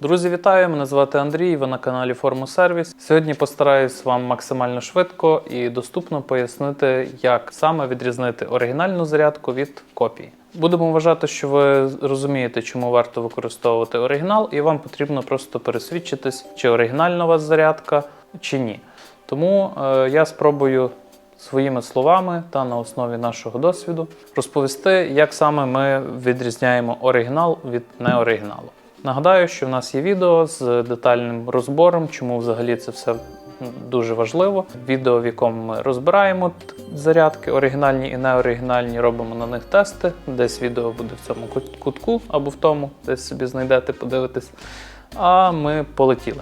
Друзі, вітаю! Мене звати Андрій. Ви на каналі Формусервіс. Сьогодні постараюсь вам максимально швидко і доступно пояснити, як саме відрізнити оригінальну зарядку від копії. Будемо вважати, що ви розумієте, чому варто використовувати оригінал, і вам потрібно просто пересвідчитись, чи оригінальна у вас зарядка, чи ні. Тому е, я спробую своїми словами та на основі нашого досвіду розповісти, як саме ми відрізняємо оригінал від неоригіналу. Нагадаю, що в нас є відео з детальним розбором, чому взагалі це все дуже важливо. Відео, в якому ми розбираємо зарядки, оригінальні і неоригінальні, робимо на них тести. Десь відео буде в цьому кутку або в тому, десь собі знайдете, подивитесь. А ми полетіли.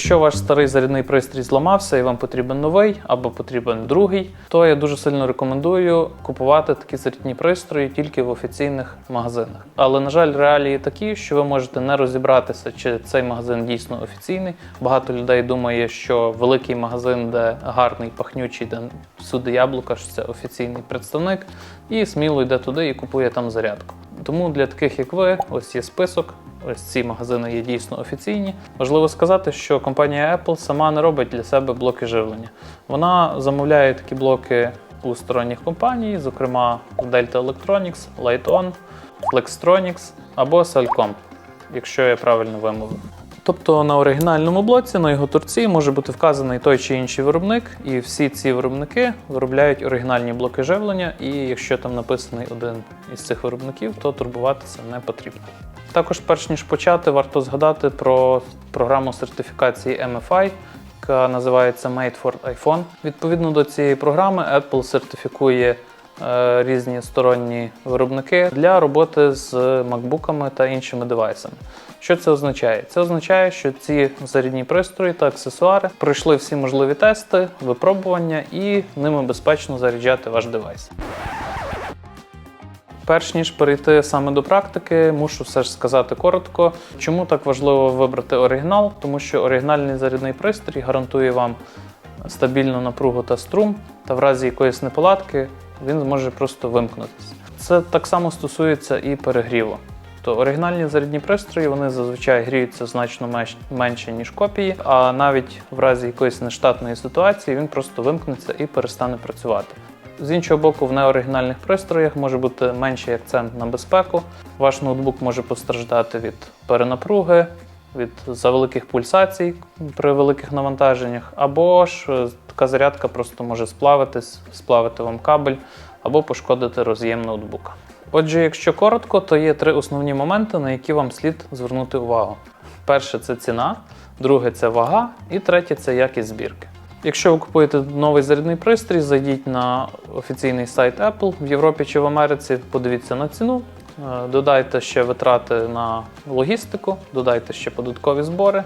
Якщо ваш старий зарядний пристрій зламався і вам потрібен новий або потрібен другий, то я дуже сильно рекомендую купувати такі зарядні пристрої тільки в офіційних магазинах. Але на жаль, реалії такі, що ви можете не розібратися, чи цей магазин дійсно офіційний. Багато людей думає, що великий магазин, де гарний пахнючий, де всюди яблука, що це офіційний представник, і сміло йде туди і купує там зарядку. Тому для таких як ви, ось є список. Ось ці магазини є дійсно офіційні. Важливо сказати, що компанія Apple сама не робить для себе блоки живлення. Вона замовляє такі блоки у сторонніх компаній, зокрема Delta Electronics, Lighton, Flextronics або Cellcom, якщо я правильно вимовив. Тобто на оригінальному блоці на його торці може бути вказаний той чи інший виробник, і всі ці виробники виробляють оригінальні блоки живлення, і якщо там написаний один із цих виробників, то турбуватися не потрібно. Також, перш ніж почати, варто згадати про програму сертифікації MFI, яка називається Made for iPhone. Відповідно до цієї програми, Apple сертифікує е, різні сторонні виробники для роботи з макбуками та іншими девайсами. Що це означає? Це означає, що ці зарядні пристрої та аксесуари пройшли всі можливі тести, випробування і ними безпечно заряджати ваш девайс. Перш ніж перейти саме до практики, мушу все ж сказати коротко, чому так важливо вибрати оригінал, тому що оригінальний зарядний пристрій гарантує вам стабільну напругу та струм, та в разі якоїсь неполадки він зможе просто вимкнутися. Це так само стосується і перегріву. То оригінальні зарядні пристрої вони зазвичай гріються значно менше, ніж копії, а навіть в разі якоїсь нештатної ситуації він просто вимкнеться і перестане працювати. З іншого боку, в неоригінальних пристроях може бути менший акцент на безпеку. Ваш ноутбук може постраждати від перенапруги, від завеликих пульсацій при великих навантаженнях, або ж е, така зарядка просто може сплавитись, сплавити вам кабель або пошкодити роз'єм ноутбука. Отже, якщо коротко, то є три основні моменти, на які вам слід звернути увагу. Перше це ціна, друге це вага, і третє це якість збірки. Якщо ви купуєте новий зарядний пристрій, зайдіть на офіційний сайт Apple в Європі чи в Америці, подивіться на ціну, е, додайте ще витрати на логістику, додайте ще податкові збори.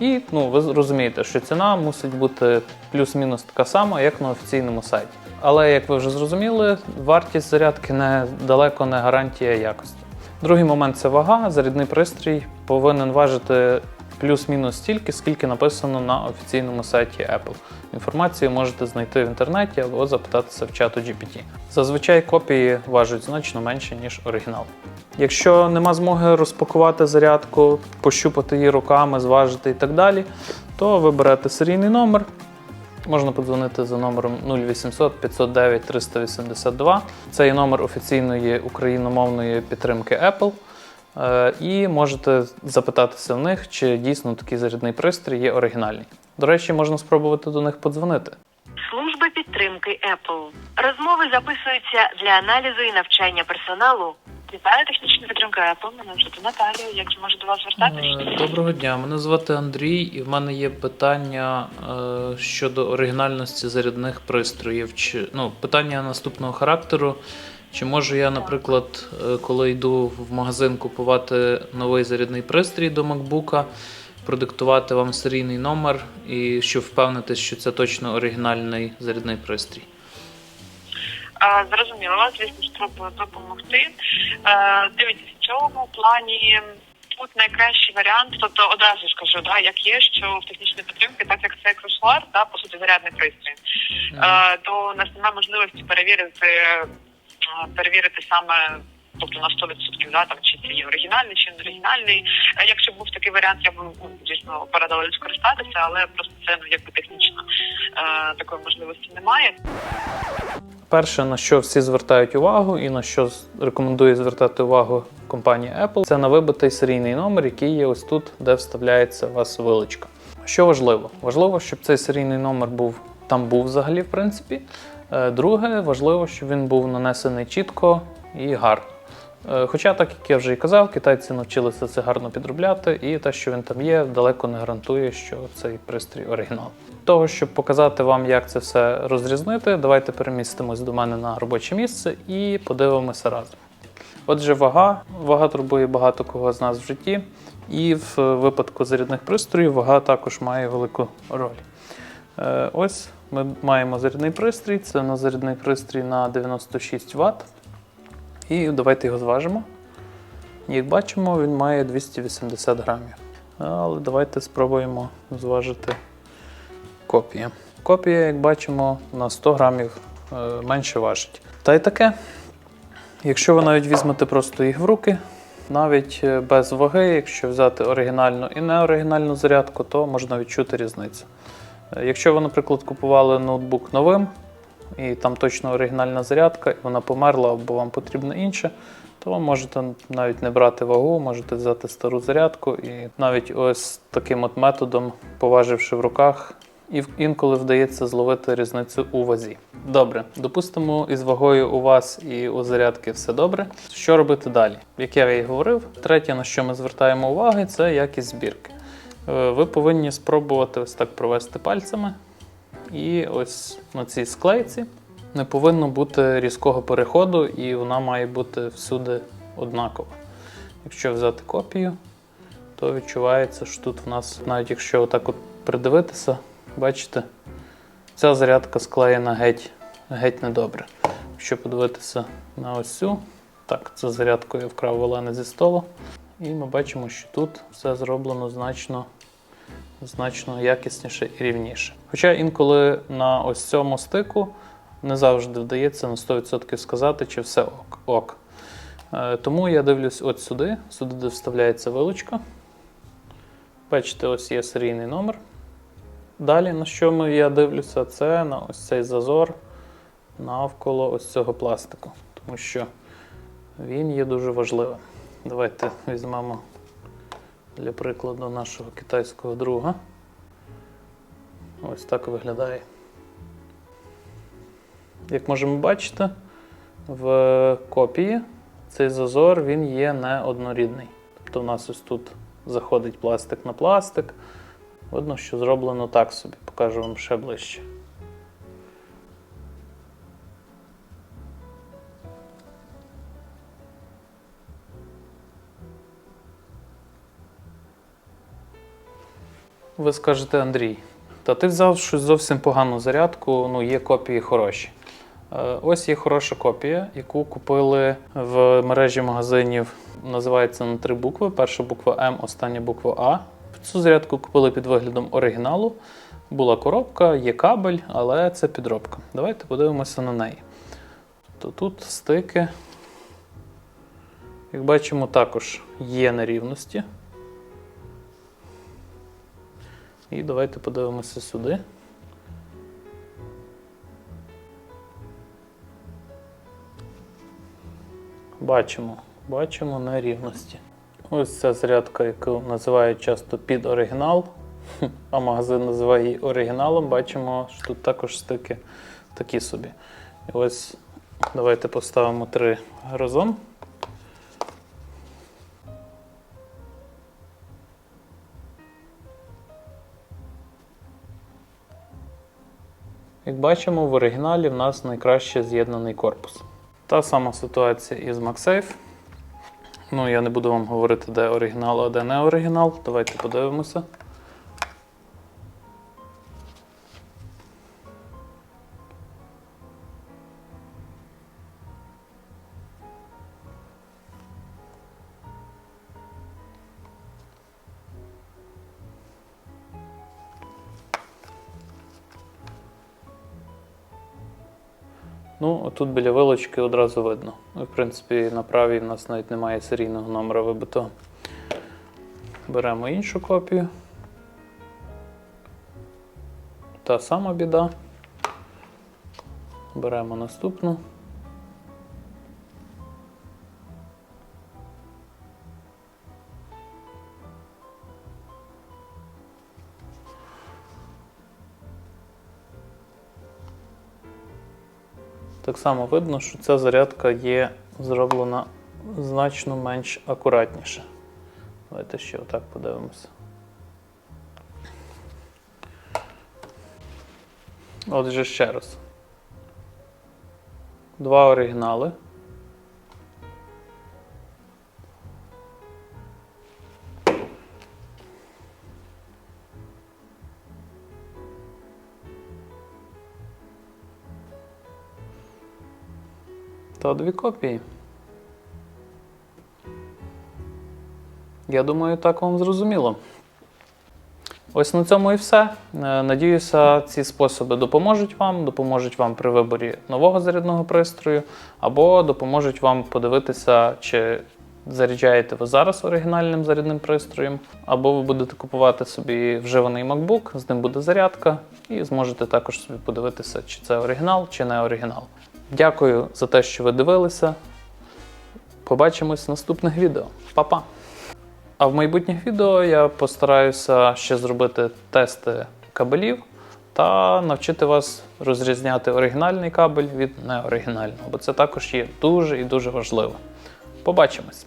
І ну, ви розумієте, що ціна мусить бути плюс-мінус така сама, як на офіційному сайті. Але як ви вже зрозуміли, вартість зарядки не далеко не гарантія якості. Другий момент це вага. Зарядний пристрій повинен важити плюс-мінус стільки, скільки написано на офіційному сайті Apple. Інформацію можете знайти в інтернеті або запитатися в чату GPT. Зазвичай копії важать значно менше, ніж оригінал. Якщо нема змоги розпакувати зарядку, пощупати її руками, зважити і так далі, то ви берете серійний номер. Можна подзвонити за номером 0800 509 382. Це є номер офіційної україномовної підтримки Apple. Е, І можете запитатися в них, чи дійсно такий зарядний пристрій є оригінальний. До речі, можна спробувати до них подзвонити. Служба підтримки Apple. Розмови записуються для аналізу і навчання персоналу. Вітаю технічна підтримка Apple. Мене звати Наталія. Як можу до вас звертатися? Е, Доброго дня, мене звати Андрій, і в мене є питання е, щодо оригінальності зарядних пристроїв. Чи ну питання наступного характеру. Чи можу я, наприклад, е, коли йду в магазин купувати новий зарядний пристрій до MacBook, продиктувати вам серійний номер і щоб впевнитись, що це точно оригінальний зарядний пристрій? Зрозуміло, звісно, спробую допомогти. Дивіться, в цьому плані тут найкращий варіант, тобто одразу скажу, да, як є, що в технічній підтримці, так як це кросвар, да, по суті, зарядний пристрій, е, то у нас немає можливості перевірити, е, перевірити саме тобто на 100%, да, там чи це є оригінальний, чи не оригінальний. Е, Якщо був такий варіант, я б ну, звісно порадила скористатися, але просто це ну якби технічно е, такої можливості немає. Перше, на що всі звертають увагу, і на що рекомендує звертати увагу компанія Apple, це на вибитий серійний номер, який є ось тут, де вставляється у вас вилочка. Що важливо? Важливо, щоб цей серійний номер був там був взагалі, в принципі. Е, Друге, важливо, щоб він був нанесений чітко і гарно. Е, Хоча, так як я вже і казав, китайці навчилися це гарно підробляти, і те, що він там є, далеко не гарантує, що цей пристрій оригінал. Того, щоб показати вам, як це все розрізнити, давайте перемістимось до мене на робоче місце і подивимося разом. Отже, вага. Вага турбує багато кого з нас в житті, і в випадку зарядних пристроїв вага також має велику роль. Е, Ось ми маємо зарядний пристрій. Це на зарядний пристрій на 96 Вт. І давайте його зважимо. Як бачимо, він має 280 грамів. Але давайте спробуємо зважити копію. Копія, як бачимо, на 100 грамів е, менше важить. Та й таке. Якщо ви навіть візьмете просто їх в руки, навіть е, без ваги, якщо взяти оригінальну і неоригінальну зарядку, то можна відчути різницю. Е, Якщо ви, наприклад, купували ноутбук новим, і там точно оригінальна зарядка, і вона померла або вам потрібно інше, то ви можете навіть не брати вагу, можете взяти стару зарядку і навіть ось таким от методом, поваживши в руках, і інколи вдається зловити різницю у вазі. Добре, допустимо, із вагою у вас і у зарядки все добре. Що робити далі? Як я і говорив, третє, на що ми звертаємо увагу, це якість збірки. Е, Ви повинні спробувати ось так провести пальцями. І ось на цій склейці не повинно бути різкого переходу, і вона має бути всюди однакова. Якщо взяти копію, то відчувається, що тут в нас, навіть якщо отак от придивитися, бачите, ця зарядка склеєна геть, геть недобре. Якщо подивитися на ось цю, так, це зарядку я вкрав в Олени зі столу. І ми бачимо, що тут все зроблено значно значно якісніше і рівніше. Хоча інколи на ось цьому стику не завжди вдається на 100% сказати, чи все ок. ок. Е, Тому я дивлюсь от сюди, сюди, де вставляється вилочка. Бачите, ось є серійний номер. Далі, на що я дивлюся, це на ось цей зазор навколо ось цього пластику, тому що він є дуже важливим. Давайте візьмемо для прикладу нашого китайського друга. Ось так виглядає. Як можемо бачити, в копії цей зазор він є неоднорідний. Тобто, у нас ось тут заходить пластик на пластик. Видно, що зроблено так собі. Покажу вам ще ближче. Ви скажете, Андрій, та ти взяв щось зовсім погану зарядку, ну є копії хороші. Е, Ось є хороша копія, яку купили в мережі магазинів. Називається на три букви. Перша буква М, остання буква А. Цю зарядку купили під виглядом оригіналу. Була коробка, є кабель, але це підробка. Давайте подивимося на неї. То тут стики. Як бачимо, також є нерівності. І давайте подивимося сюди. Бачимо, бачимо нерівності. Ось ця зарядка, яку називають часто під оригінал, а магазин називає її оригіналом. Бачимо, що тут також стики такі собі. І ось давайте поставимо три разом. Як бачимо, в оригіналі в нас найкраще з'єднаний корпус. Та сама ситуація із MagSafe. Ну, я не буду вам говорити, де оригінал, а де не оригінал. Давайте подивимося. Ну, тут біля вилочки одразу видно. Ну, В принципі, на правій в нас навіть немає серійного номера вибито. Беремо іншу копію. Та сама біда. Беремо наступну. Так само видно, що ця зарядка є зроблена значно менш акуратніше. Давайте ще отак подивимося. Отже, ще раз. Два оригінали. Та дві копії. Я думаю, так вам зрозуміло. Ось на цьому і все. Е, Надіюся, ці способи допоможуть вам, допоможуть вам при виборі нового зарядного пристрою, або допоможуть вам подивитися, чи заряджаєте ви зараз оригінальним зарядним пристроєм, або ви будете купувати собі вживаний MacBook, з ним буде зарядка, і зможете також собі подивитися, чи це оригінал, чи не оригінал. Дякую за те, що ви дивилися. Побачимось в наступних відео. Па-па! А в майбутніх відео я постараюся ще зробити тести кабелів та навчити вас розрізняти оригінальний кабель від неоригінального, бо це також є дуже і дуже важливо. Побачимось!